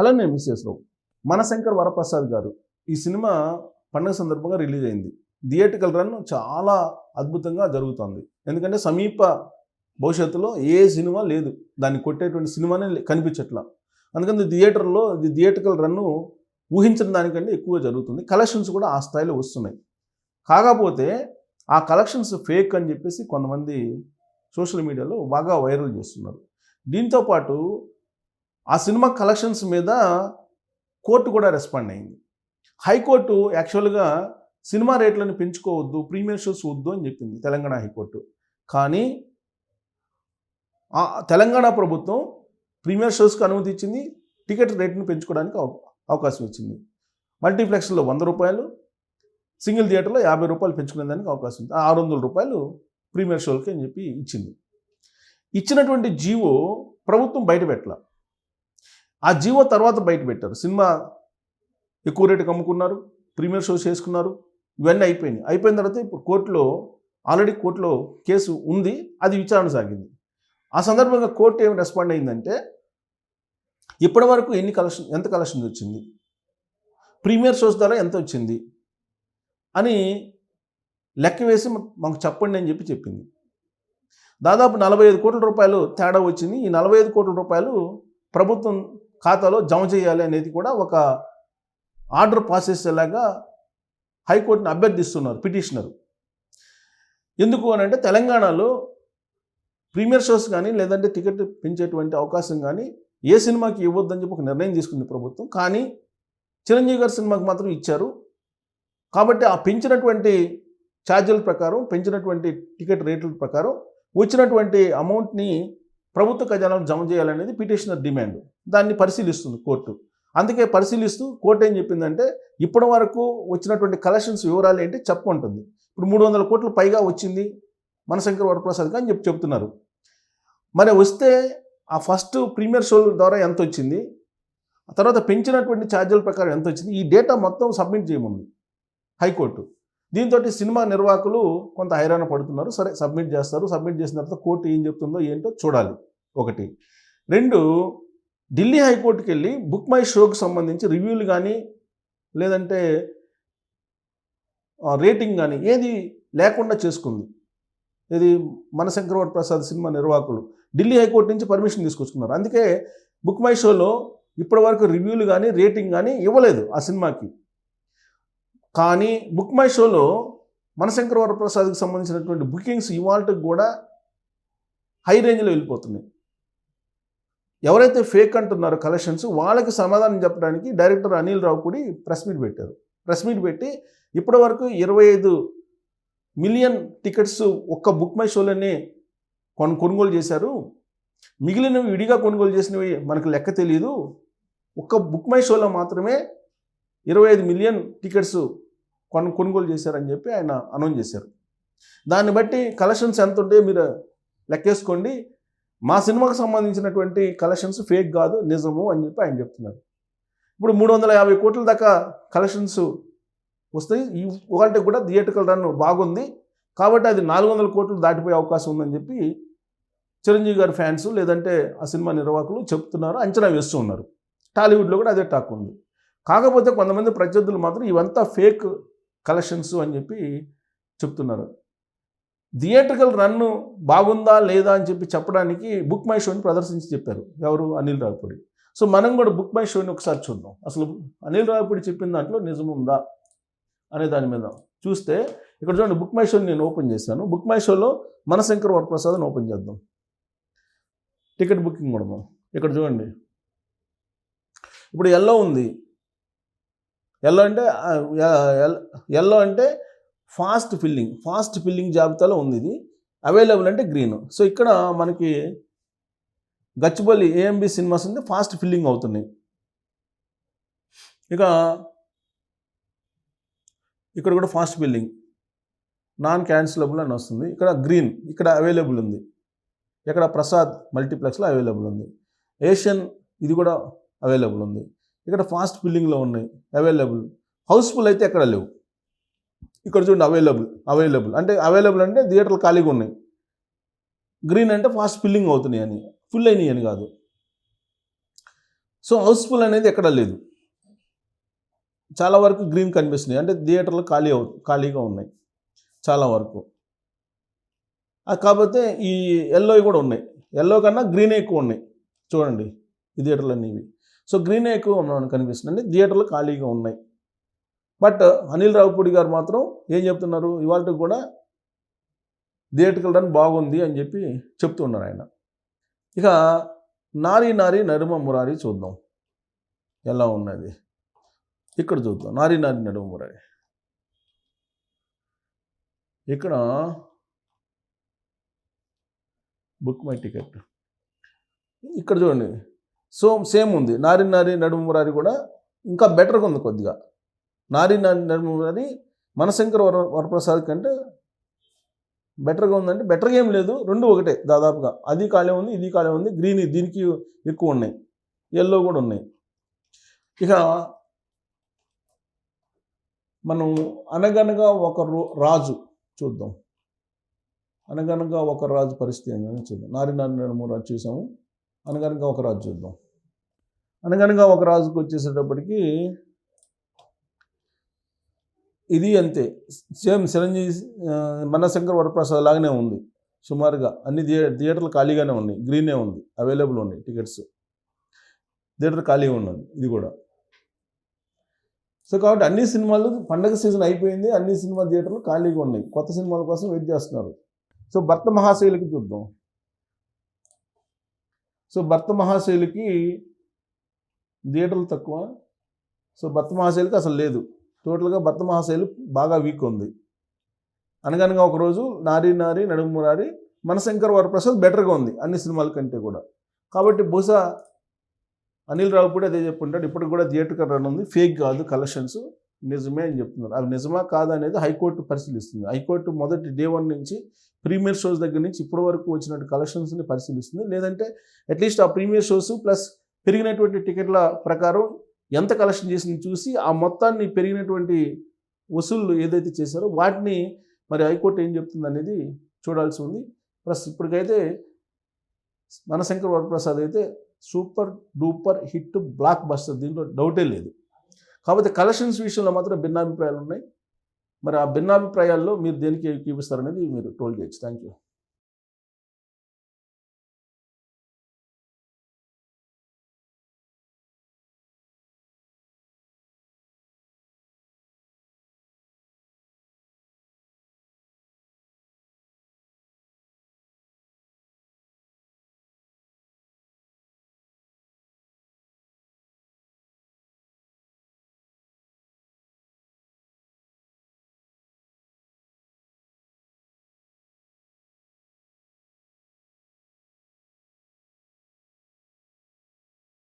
Hello నేను విశ్వేశ్వరరావు మనశంకర్ వరప్రసాద్ గారు ఈ సినిమా పండుగ సందర్భంగా రిలీజ్ అయింది. థియేటికల్ రన్ చాలా అద్భుతంగా జరుగుతుంది. ఎందుకంటే సమీప భవిష్యత్తులో ఏ సినిమా లేదు. దాన్ని కొట్టేటువంటి సినిమానే కనిపించట్లా. అందుకని థియేటర్లో ఇది థియేటికల్ రన్ను ఊహించిన దానికంటే ఎక్కువ జరుగుతుంది. కలెక్షన్స్ కూడా ఆ స్థాయిలో వస్తున్నాయి. కాకపోతే ఆ కలెక్షన్స్ ఫేక్ అని చెప్పేసి కొంతమంది సోషల్ మీడియాలో బాగా వైరల్ చేస్తున్నారు. దీంతోపాటు ఆ సినిమా కలెక్షన్స్ మీద కోర్టు కూడా రెస్పాండ్ అయింది. హైకోర్టు యాక్చువల్గా సినిమా రేట్లను పెంచుకోవద్దు ప్రీమియర్ షోస్ వద్దు అని చెప్పింది తెలంగాణ హైకోర్టు. కానీ తెలంగాణ ప్రభుత్వం ప్రీమియర్ షోస్కి అనుమతి ఇచ్చింది టికెట్ రేట్ను పెంచుకోవడానికి అవకాశం ఇచ్చింది. మల్టీప్లెక్స్లో వంద రూపాయలు సింగిల్ థియేటర్లో యాభై రూపాయలు పెంచుకునేదానికి అవకాశం ఉంది. ఆరు వందల రూపాయలు ప్రీమియర్ షోలకి అని చెప్పి ఇచ్చింది. ఇచ్చినటువంటి జీవో ప్రభుత్వం బయట పెట్టాల. ఆ జీవో తర్వాత బయట పెట్టారు. సినిమా ఎక్కువ రేటుకి అమ్ముకున్నారు ప్రీమియర్ షోస్ చేసుకున్నారు ఇవన్నీ అయిపోయినాయి. అయిపోయిన తర్వాత ఇప్పుడు కోర్టులో ఆల్రెడీ కోర్టులో కేసు ఉంది అది విచారణ సాగింది. ఆ సందర్భంగా కోర్టు ఏమి రెస్పాండ్ అయిందంటే ఇప్పటి వరకు ఎన్ని కలెక్షన్ ఎంత కలెక్షన్ వచ్చింది? ప్రీమియర్ షోస్ ద్వారా ఎంత వచ్చింది? అని లెక్క వేసి మాకు చెప్పండి అని చెప్పి చెప్పింది. దాదాపు నలభై ఐదు కోట్ల రూపాయలు తేడా వచ్చింది. ఈ నలభై ఐదు కోట్ల రూపాయలు ప్రభుత్వం ఖాతాలో జమ చేయాలి అనేది కూడా ఒక ఆర్డర్ పాస్ చేసేలాగా హైకోర్టుని అభ్యర్థిస్తున్నారు పిటిషనర్. ఎందుకు అని అంటే తెలంగాణలో ప్రీమియర్ షోస్ కానీ లేదంటే టికెట్ పెంచేటువంటి అవకాశం కానీ ఏ సినిమాకి ఇవ్వద్దని చెప్పి ఒక నిర్ణయం తీసుకుంది ప్రభుత్వం. కానీ చిరంజీవి గారి సినిమాకి మాత్రం ఇచ్చారు. కాబట్టి ఆ పెంచినటువంటి ఛార్జీల ప్రకారం పెంచినటువంటి టికెట్ రేట్ల ప్రకారం వచ్చినటువంటి అమౌంట్ని ప్రభుత్వ ఖజానాలో జమ చేయాలనేది పిటిషనర్ డిమాండ్. దాన్ని పరిశీలిస్తుంది కోర్టు. అందుకే పరిశీలిస్తూ కోర్టు ఏం చెప్పిందంటే ఇప్పటి వరకు వచ్చినటువంటి కలెక్షన్స్ వివరాలు ఏంటి చెప్పమంటుంది. ఇప్పుడు మూడు వందల కోట్లు పైగా వచ్చింది మనశంకర్ వరప్రసాద్ అని చెప్పి చెప్తున్నారు. మరి వస్తే ఆ ఫస్ట్ ప్రీమియర్ షో ద్వారా ఎంత వచ్చింది ఆ తర్వాత పెంచినటువంటి ఛార్జీల ప్రకారం ఎంత వచ్చింది ఈ డేటా మొత్తం సబ్మిట్ చేయమంది హైకోర్టు. దీంతో సినిమా నిర్వాహకులు కొంత హైరాణ పడుతున్నారు. సరే సబ్మిట్ చేస్తారు. సబ్మిట్ చేసిన తర్వాత కోర్టు ఏం చెప్తుందో ఏంటో చూడాలి ఒకటి. రెండు ఢిల్లీ హైకోర్టుకి వెళ్ళి బుక్ మై షోకి సంబంధించి రివ్యూలు కానీ లేదంటే రేటింగ్ కానీ ఏది లేకుండా చేసుకుంది. ఇది మనశంకరవర్ ప్రసాద్ సినిమా నిర్వాహకులు ఢిల్లీ హైకోర్టు నుంచి పర్మిషన్ తీసుకొచ్చుకున్నారు. అందుకే బుక్ మై షోలో ఇప్పటి వరకు రివ్యూలు కానీ రేటింగ్ కానీ ఇవ్వలేదు ఆ సినిమాకి. కానీ బుక్ మై షోలో మనశంకర వరప్రసాద్కి సంబంధించినటువంటి బుకింగ్స్ ఇవాళకి కూడా హై రేంజ్లో వెళ్ళిపోతున్నాయి. ఎవరైతే ఫేక్ అంటున్నారో కలెక్షన్స్ వాళ్ళకి సమాధానం చెప్పడానికి డైరెక్టర్ అనిల్ రావు కూడా ప్రెస్ మీట్ పెట్టారు. ప్రెస్ మీట్ పెట్టి ఇప్పటి వరకు ఇరవై ఐదు మిలియన్ టికెట్స్ ఒక్క బుక్ మై షోలోనే కొను కొనుగోలు చేశారు. మిగిలినవి విడిగా కొనుగోలు చేసినవి మనకు లెక్క తెలియదు ఒక్క బుక్ మై షోలో మాత్రమే ఇరవై ఐదు మిలియన్ టికెట్స్ కొను కొనుగోలు చేశారని చెప్పి ఆయన అనౌన్స్ చేశారు. దాన్ని బట్టి కలెక్షన్స్ ఎంత ఉంటే మీరు లెక్కేసుకోండి. మా సినిమాకు సంబంధించినటువంటి కలెక్షన్స్ ఫేక్ కాదు నిజము అని చెప్పి ఆయన చెప్తున్నారు. ఇప్పుడు మూడు వందల యాభై కోట్ల దాకా కలెక్షన్స్ వస్తాయి. ఈ ఒకటి కూడా థియేటికల్ రన్ బాగుంది. కాబట్టి అది నాలుగు వందల కోట్లు దాటిపోయే అవకాశం ఉందని చెప్పి చిరంజీవి గారి ఫ్యాన్స్ లేదంటే ఆ సినిమా నిర్వాహకులు చెప్తున్నారు అంచనా వేస్తూ ఉన్నారు. టాలీవుడ్లో కూడా అదే టాక్ ఉంది. కాకపోతే కొంతమంది ప్రత్యర్థులు మాత్రం ఇవంతా ఫేక్ కలెక్షన్స్ అని చెప్పి చెప్తున్నారు. థియేట్రికల్ రన్ను బాగుందా లేదా అని చెప్పి చెప్పడానికి బుక్ మై షోని ప్రదర్శించి చెప్పారు. ఎవరు? అనిల్ రావిపూడి. సో మనం కూడా బుక్ మై షోని ఒకసారి చూద్దాం. అసలు అనిల్ రావిపూడి చెప్పిన దాంట్లో నిజం ఉందా అనే దాని మీద. చూస్తే ఇక్కడ చూడండి బుక్ మై షోని నేను ఓపెన్ చేశాను. బుక్ మై షోలో మనశంకర్ వరప్రసాద్ అని ఓపెన్ చేద్దాం. టికెట్ బుకింగ్ కూడా ఇక్కడ చూడండి. ఇప్పుడు ఎల్లో ఉంది. ఎల్లో అంటే ఎల్లో అంటే ఫాస్ట్ ఫిల్లింగ్ ఫాస్ట్ ఫిల్లింగ్ జాబితాలో ఉంది ఇది. అవైలబుల్ అంటే గ్రీన్. సో ఇక్కడ మనకి గచ్చిబౌలి ఏఎంబి సినిమాస్ ఉంది ఫాస్ట్ ఫిల్లింగ్ అవుతున్నాయి. ఇక ఇక్కడ కూడా ఫాస్ట్ ఫిల్లింగ్. నాన్ క్యాన్సిలబుల్ అని వస్తుంది. ఇక్కడ గ్రీన్ ఇక్కడ అవైలబుల్ ఉంది. ఇక్కడ ప్రసాద్ మల్టీప్లెక్స్లో అవైలబుల్ ఉంది. ఏషియన్ ఇది కూడా అవైలబుల్ ఉంది. ఇక్కడ ఫాస్ట్ ఫిల్లింగ్లో ఉన్నాయి అవైలబుల్. హౌస్ఫుల్ అయితే ఎక్కడ లేవు. ఇక్కడ చూడండి అవైలబుల్ అవైలబుల్ అంటే అవైలబుల్ అంటే థియేటర్లు ఖాళీగా ఉన్నాయి. గ్రీన్ అంటే ఫాస్ట్ ఫిల్లింగ్ అవుతున్నాయి అని. ఫుల్ అయినాయి అని కాదు. సో హౌస్ఫుల్ అనేది ఎక్కడ లేదు. చాలా వరకు గ్రీన్ కనిపిస్తున్నాయి. అంటే థియేటర్లు ఖాళీ అవు ఖాళీగా ఉన్నాయి. చాలా వరకు. కాకపోతే ఈ ఎల్లో కూడా ఉన్నాయి. ఎల్లో కన్నా గ్రీన్ ఎక్కువ ఉన్నాయి. చూడండి. ఈ థియేటర్లు అనేవి సో గ్రీన్ ఎక్కువ ఉన్నాను కనిపిస్తుంది థియేటర్లు ఖాళీగా ఉన్నాయి. బట్ అనిల్ రావుపూడి గారు మాత్రం ఏం చెప్తున్నారు? ఇవాళ కూడా థియేటర్కి రన్ బాగుంది అని చెప్పి చెప్తున్నారు ఆయన. ఇక నారీ నారీ నడుమ మురారి చూద్దాం. ఎలా ఉన్నది? ఇక్కడ చూద్దాం. నారీ నారీ నడుమ మురారి. ఇక్కడ బుక్ మై టికెట్. ఇక్కడ చూడండి. సో సేమ్ ఉంది. నారి నారి నడుము మురారి కూడా ఇంకా బెటర్గా ఉంది కొద్దిగా. నారి నారి నడుము మనశంకర్ వర వరప్రసాద్ కంటే బెటర్గా ఉందంటే బెటర్గా ఏం లేదు. రెండు ఒకటే దాదాపుగా. అది ఖాళీ ఉంది ఇది ఖాళీ ఉంది. గ్రీన్ దీనికి ఎక్కువ ఉన్నాయి. ఎల్లో కూడా ఉన్నాయి. ఇక మనం అనగనగా ఒక రో- రాజు చూద్దాం. అనగనగా ఒక రాజు పరిస్థితి ఏంటని చూద్దాం. నారి నారి రాజు చూసాము. అనగనగా ఒక రాజు చూద్దాం. అనగనగా ఒక రాజుకు వచ్చేసేటప్పటికి ఇది అంతే. సేమ్ చిరంజీవి మన్నశంకర్ వరప్రసాద్ లాగానే ఉంది. సుమారుగా అన్ని థియే థియేటర్లు ఖాళీగానే ఉన్నాయి. గ్రీనే ఉంది. అవైలబుల్ ఉన్నాయి టికెట్స్. థియేటర్ ఖాళీగా ఉన్నది ఇది కూడా. సో కాబట్టి అన్ని సినిమాలు పండగ సీజన్ అయిపోయింది. అన్ని సినిమా థియేటర్లు ఖాళీగా ఉన్నాయి. కొత్త సినిమాల కోసం వెయిట్ చేస్తున్నారు. సో భర్త మహాశైలికి చూద్దాం. సో భర్త మహాశైలికి థియేటర్లు తక్కువ. సో భర్త మహాశైలికి అసలు లేదు. టోటల్గా భర్త మహాశైలు బాగా వీక్ ఉంది. అనగనగా ఒకరోజు నారి నారి నడుము నారి మనశంకర్ వరప్రసాద్ బెటర్గా ఉంది అన్ని సినిమాల కంటే కూడా. కాబట్టి బహుశా అనిల్ రావు కూడా అదే చెప్పుంటాడు. ఇప్పటికి కూడా థియేటర్ రన్ ఉంది ఫేక్ కాదు కలెక్షన్స్ నిజమే అని చెప్తున్నారు. అవి నిజమా కాదా అనేది హైకోర్టు పరిశీలిస్తుంది. హైకోర్టు మొదటి డే వన్ నుంచి ప్రీమియర్ షోస్ దగ్గర నుంచి ఇప్పటి వరకు వచ్చినట్టు కలెక్షన్స్ని పరిశీలిస్తుంది. లేదంటే అట్లీస్ట్ ఆ ప్రీమియర్ షోస్ ప్లస్ పెరిగినటువంటి టికెట్ల ప్రకారం ఎంత కలెక్షన్ చేసింది చూసి ఆ మొత్తాన్ని పెరిగినటువంటి వసూళ్ళు ఏదైతే చేశారో వాటిని మరి హైకోర్టు ఏం చెప్తుంది అనేది చూడాల్సి ఉంది. ప్లస్ ఇప్పటికైతే మనశంకర్ వరప్రసాద్ అయితే super duper hit blockbuster దీంట్లో డౌటే లేదు. కాకపోతే కలెక్షన్స్ విషయంలో మాత్రం భిన్నాభిప్రాయాలు ఉన్నాయి. మరి ఆ భిన్నాభిప్రాయాల్లో మీరు దేనికి చూపిస్తారనేది మీరు టోల్ చేయొచ్చు. Thank you